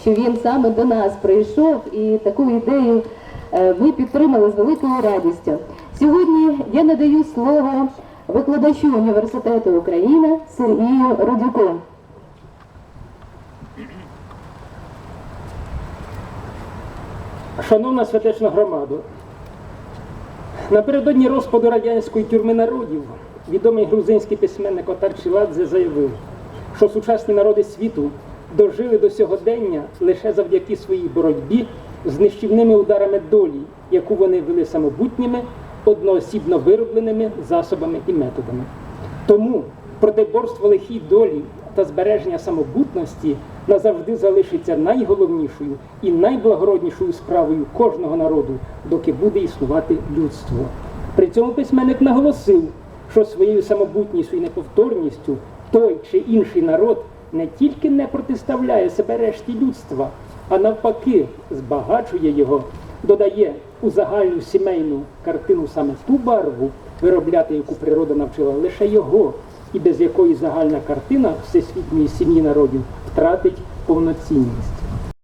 що він саме до нас прийшов, і таку ідею е, ми підтримали з великою радістю. Сьогодні я надаю слово викладачу університету Україна Сергію Рудюку. Шановна святечна громада, напередодні розпаду радянської тюрми народів відомий грузинський письменник Отар Чіладзе заявив, що сучасні народи світу дожили до сьогодення лише завдяки своїй боротьбі з нищівними ударами долі, яку вони вели самобутніми, одноосібно виробленими засобами і методами. Тому протиборство лихій долі та збереження самобутності назавжди залишиться найголовнішою і найблагороднішою справою кожного народу, доки буде існувати людство. При цьому письменник наголосив, що своєю самобутністю і неповторністю той чи інший народ не тільки не протиставляє себе решті людства, а навпаки збагачує його, додає у загальну сімейну картину саме ту барву, виробляти яку природа навчила лише його, і без якої загальна картина всесвітньої сім'ї народів втратить повноцінність.